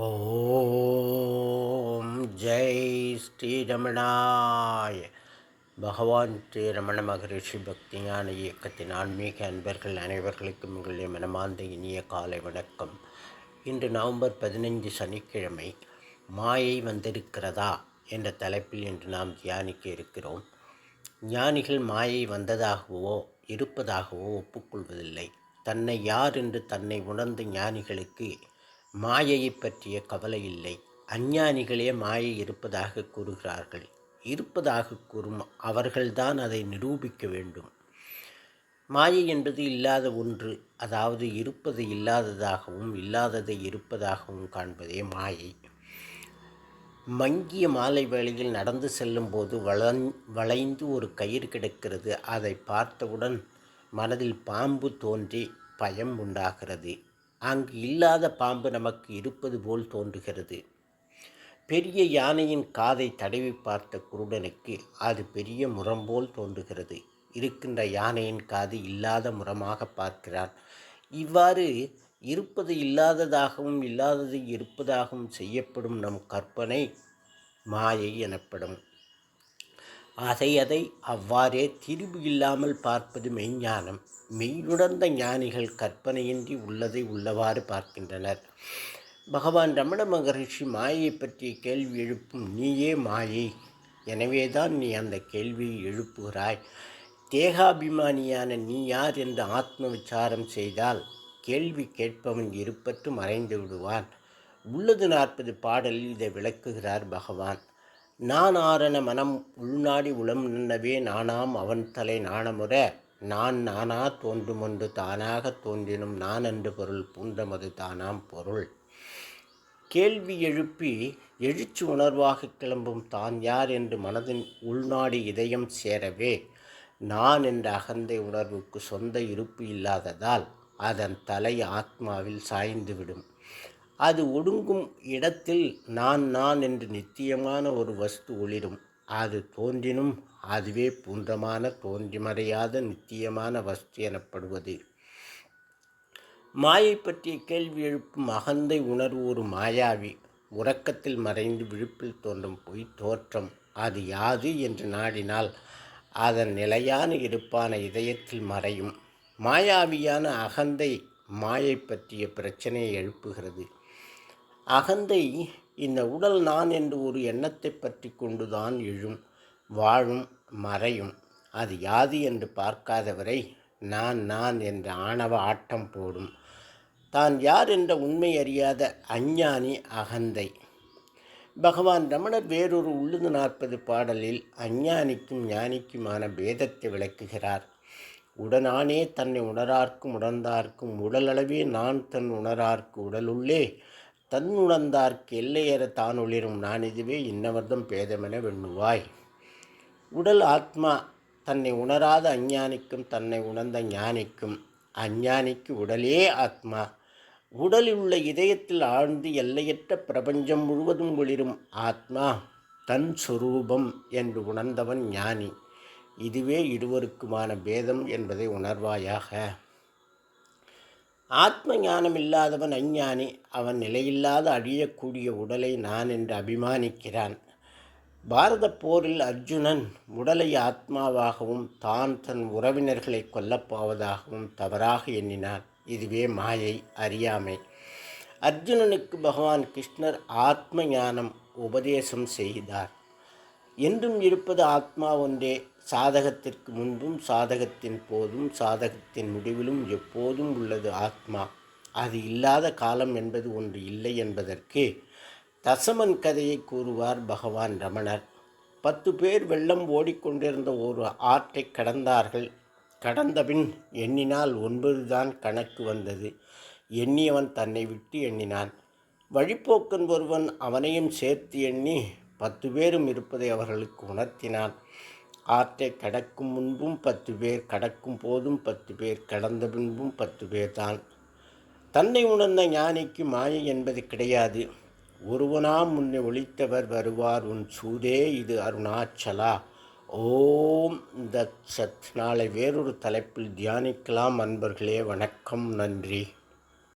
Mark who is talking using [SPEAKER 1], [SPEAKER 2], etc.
[SPEAKER 1] ஓம் ஜெய் ஸ்ரீரமணாய். பகவான் ஸ்ரீ ரமண மகரிஷி பக்திஞான இயக்கத்தின் ஆன்மீக அன்பர்கள் அனைவர்களுக்கும் உங்களுடைய மனமார்ந்த இனிய காலை வணக்கம். இன்று நவம்பர் பதினைஞ்சு சனிக்கிழமை மாயை வந்திருக்கிறதா என்ற தலைப்பில் இன்று நாம் தியானிக்க இருக்கிறோம். ஞானிகள் மாயை வந்ததாகவோ இருப்பதாகவோ ஒப்புக்கொள்வதில்லை. தன்னை யார் என்று தன்னை உணர்ந்த ஞானிகளுக்கு மாயையை பற்றிய கவலை இல்லை. அஞ்ஞானிகளே மாயை இருப்பதாக கூறுகிறார்கள். இருப்பதாக கூறும் அவர்கள்தான் அதை நிரூபிக்க வேண்டும். மாயை என்பது இல்லாத ஒன்று அதாவது இருப்பது இல்லாததாகவும் இல்லாததை இருப்பதாகவும் காண்பதே மாயை. மங்கிய மாலை வேளையில் நடந்து செல்லும்போது வளன் வளைந்து ஒரு கயிறு கிடக்கிறது. அதை பார்த்தவுடன் மனதில் பாம்பு தோன்றி பயம் உண்டாகிறது. அங்கு இல்லாத பாம்பு நமக்கு இருப்பது போல் தோன்றுகிறது. பெரிய யானையின் காதை தடவி பார்த்த குருடனுக்கு அது பெரிய முரம் போல் தோன்றுகிறது. இருக்கின்ற யானையின் காது இல்லாத முரமாக பார்க்கிறான். இவ்வாறு இருப்பது இல்லாததாகவும் இல்லாதது இருப்பதாகவும் செய்யப்படும் நம் கற்பனை மாயை எனப்படும். அதை அதை அவ்வாறே திரிபு இல்லாமல் பார்ப்பது மெய்ஞானம் மெய்யுணர்ந்த ஞானிகள் கற்பனையின்றி உள்ளதை உள்ளவாறு பார்க்கின்றனர். பகவான் ரமண மகரிஷி மாயை பற்றிய கேள்வி எழுப்பும் நீயே மாயை. எனவேதான் நீ அந்த கேள்வியை எழுப்புகிறாய். தேகாபிமானியான நீ யார் என்று ஆத்ம விசாரம் செய்தால் கேள்வி கேட்பவன் இருப்பற்று மறைந்து விடுவான். உள்ளது நாற்பது பாடலில் இதை விளக்குகிறார் பகவான். நான் ஆரண மனம் உள்நாடி உளம் நின்னவே நானாம் அவன் தலை நாணமுற நான் நானா தோன்றுமொன்று தானாக தோன்றினும் நான் என்று பொருள் பூண்டமது தானாம் பொருள். கேள்வி எழுப்பி எழுச்சி உணர்வாக கிளம்பும் தான் யார் என்று மனதின் உள்நாடி இதயம் சேரவே நான் என்ற அகந்தை உணர்வுக்கு சொந்த இருப்பு இல்லாததால் அதன் தலை ஆத்மாவில் சாய்ந்துவிடும். அது ஒடுங்கும் இடத்தில் நான் நான் என்று நித்தியமான ஒரு வஸ்து ஒளிரும். அது தோன்றினும் அதுவே பூன்றமான தோன்றிமறையாத நித்தியமான வஸ்து எனப்படுவது. மாயை பற்றிய கேள்வி எழுப்பும் அகந்தை உணர்வு ஒரு மாயாவி. உறக்கத்தில் மறைந்து விழுப்பில் தோன்றும் பொய் தோற்றம். அது யாது என்று நாடினால் அதன் நிலையான இருப்பான இதயத்தில் மறையும். மாயாவியான அகந்தை மாயை பற்றிய பிரச்சனையை எழுப்புகிறது. அகந்தை இந்த உடல் நான் என்று ஒரு எண்ணத்தை பற்றி கொண்டுதான் எழும் வாழும் மறையும். அது யாது என்று பார்க்காதவரை நான் நான் என்ற ஆணவ ஆட்டம் போடும். தான் யார் என்ற உண்மை அறியாத அஞ்ஞானி அகந்தை. பகவான் ரமணர் வேறொரு உள்ளுது நாற்பது பாடலில் அஞ்ஞானிக்கும் ஞானிக்குமான பேதத்தை விளக்குகிறார். உடனானே தன்னை உணரார்க்கும் உணர்ந்தார்க்கும் உடலளவே நான் தன் உணரார்க்கு உடலுள்ளே தன்னுணர்ந்தார்க்கு எல்லையேற தான் ஒளிரும். நான் இதுவே இன்னவர்தம் பேதமென வெண்ணுவாய். உடல் ஆத்மா தன்னை உணராத அஞ்ஞானிக்கும் தன்னை உணர்ந்த ஞானிக்கும் அஞ்ஞானிக்கு உடலே ஆத்மா. உடலில் உள்ள இதயத்தில் ஆழ்ந்து எல்லையற்ற பிரபஞ்சம் முழுவதும் ஒளிரும் ஆத்மா. தன் சொரூபம் என்று உணர்ந்தவன் ஞானி. இதுவே இருவருக்குமான பேதம் என்பதை உணர்வாயாக. ஆத்ம ஞானம் இல்லாதவன் அஞ்ஞானி. அவன் நிலையில்லாத அழியக்கூடிய உடலை நான் என்று அபிமானிக்கிறான். பாரத போரில் அர்ஜுனன் உடலை ஆத்மாவாகவும் தான் தன் உறவினர்களை கொல்லப்போவதாகவும் தவறாக எண்ணினான். இதுவே மாயை அறியாமை. அர்ஜுனனுக்கு பகவான் கிருஷ்ணர் ஆத்ம ஞானம் உபதேசம் செய்தார். என்றும் இருப்பது ஆத்மா ஒன்றே. சாதகத்திற்கு முன்பும் சாதகத்தின் போதும் சாதகத்தின் முடிவிலும் எப்போதும் உள்ளது ஆத்மா. அது இல்லாத காலம் என்பது ஒன்று இல்லை என்பதற்கு தசமன் கதையை கூறுவார் பகவான் ரமணர். பத்து பேர் வெள்ளம் ஓடிக்கொண்டிருந்த ஒரு ஆற்றை கடந்தார்கள். கடந்தபின் எண்ணினால் ஒன்பதுதான் கணக்கு வந்தது. எண்ணியவன் தன்னை விட்டு எண்ணினான். வழிப்போக்கன் ஒருவன் அவனையும் சேர்த்து எண்ணி பத்து பேரும் இருப்பதை அவர்களுக்கு உணர்த்தினான். ஆற்றை கடக்கும் முன்பும் பத்து பேர் கடக்கும் போதும் பத்து பேர் கடந்த பின்பும் பத்து பேர் தான். தன்னை உணர்ந்த ஞானிக்கு மாயை என்பது கிடையாது. ஒருவனாம் முன்னே ஒழித்தவர் வருவார் உன் சூதே இது அருணாச்சலா. ஓம் தத் சத் நாளை வேறொரு தலைப்பில் தியானிக்கலாம் அன்பர்களே. வணக்கம் நன்றி.